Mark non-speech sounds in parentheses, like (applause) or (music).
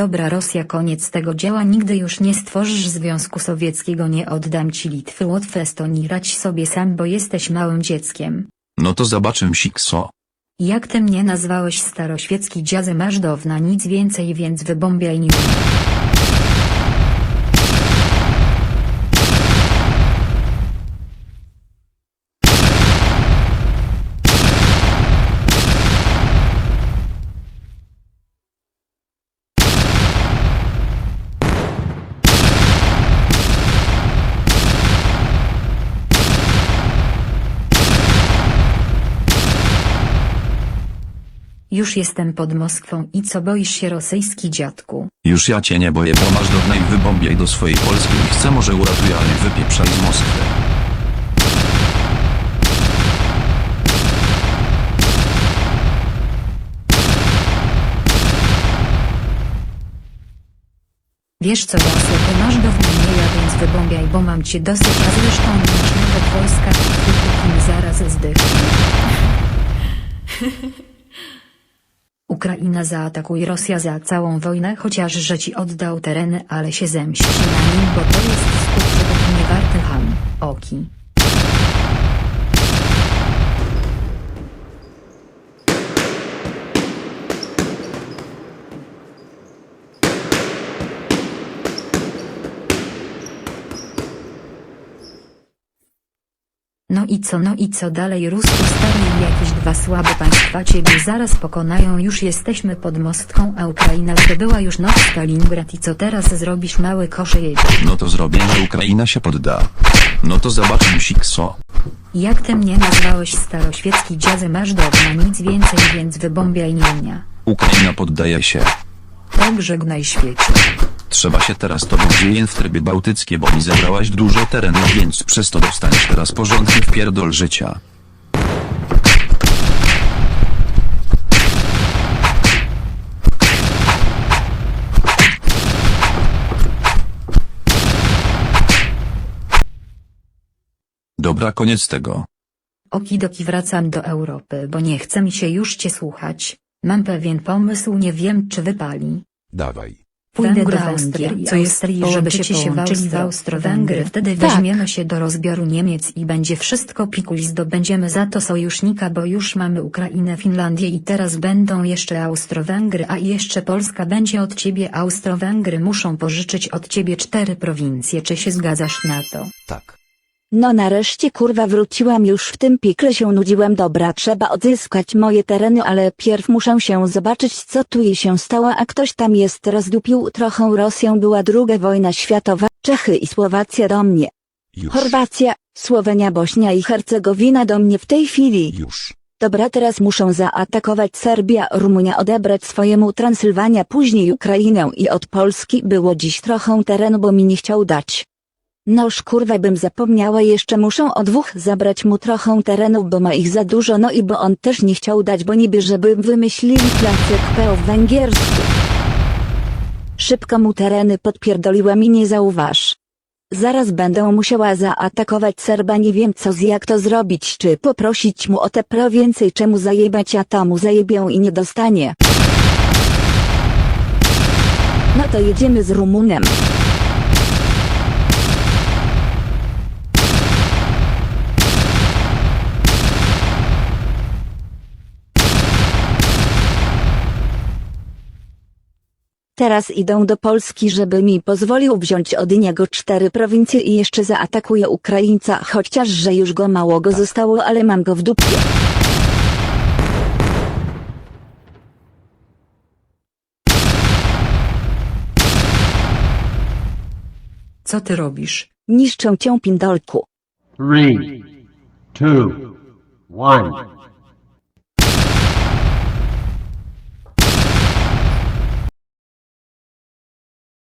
Dobra Rosja koniec tego dzieła nigdy już nie stworzysz Związku Sowieckiego nie oddam ci Litwy Łotwy Estonii radź sobie sam bo jesteś małym dzieckiem. No to zobaczym Sikso. Jak ty mnie nazwałeś staroświecki dziazy masz downa nic więcej więc wybombiaj nim. Już jestem pod Moskwą i co boisz się rosyjski dziadku? Już ja cię nie boję, bo masz i wybombiaj do swojej Polski i chcę może uratuje, ale wypieprzaj z Moskwy. Wiesz co Wasy, ty masz downa nie ja więc wybombiaj bo mam cię dosyć a zresztą nawet wojska i zaraz zdechnie. (laughs) Ukraina zaatakuje Rosja za całą wojnę chociaż że ci oddał tereny ale się zemści na nim bo to jest skurczybek niewarty ham, oki. No i co no i co dalej Rusku stary i jakieś dwa słabe państwa ciebie zaraz pokonają już jesteśmy pod Mostką a Ukraina zdobyła już nowy Stalingrad i co teraz zrobisz mały kosze jedzie. No to zrobię, że Ukraina się podda. No to zobaczym Sikso. Jak ty mnie nazwałeś staroświecki dziazy masz downa nic więcej więc wybombiaj nienia. Ukraina poddaje się. Tak żegnaj świecie. Trzeba się teraz tobą dzieje w trybie bałtyckie, bo mi zabrałaś dużo terenu, więc przez to dostaniesz teraz porządny wpierdol życia. Dobra, koniec tego. Okidoki wracam do Europy bo nie chce mi się już cię słuchać. Mam pewien pomysł nie wiem czy wypali. Dawaj. Pójdę do Austrii, co jest Austrii, żeby się połączyli w Austro-Węgry. Wtedy Tak. weźmiemy się do rozbioru Niemiec i będzie wszystko pikuś zdobędziemy za to sojusznika bo już mamy Ukrainę, Finlandię i teraz będą jeszcze Austro-Węgry a jeszcze Polska będzie od ciebie Austro-Węgry muszą pożyczyć od ciebie cztery prowincje czy się zgadzasz na to? Tak. No nareszcie kurwa wróciłam już w tym pikle się nudziłem. Dobra trzeba odzyskać moje tereny ale pierw muszę się zobaczyć co tu jej się stało. A ktoś tam jest rozdupił trochę Rosją była druga wojna światowa Czechy i Słowacja do mnie. Już. Chorwacja, Słowenia Bośnia i Hercegowina do mnie w tej chwili. Już. Dobra teraz muszą zaatakować Serbia Rumunia odebrać swojemu Transylwania później Ukrainę i od Polski. Było dziś trochę terenu bo mi nie chciał dać Noż kurwa bym zapomniała jeszcze muszę o dwóch zabrać mu trochę terenu bo ma ich za dużo no i bo on też nie chciał dać bo niby żeby wymyślili placek po węgiersku. Szybko mu tereny podpierdoliłam i nie zauważ. Zaraz będę musiała zaatakować Serba nie wiem co z jak to zrobić czy poprosić mu o te pro więcej czemu zajebać a to mu zajebią i nie dostanie. No to jedziemy z Rumunem. Teraz idą do Polski, żeby mi pozwolił wziąć od niego cztery prowincje i jeszcze zaatakuje Ukraińca, chociaż że już go mało go zostało, ale mam go w dupie. Co ty robisz? Niszczę cię pindolku. Three, two, one.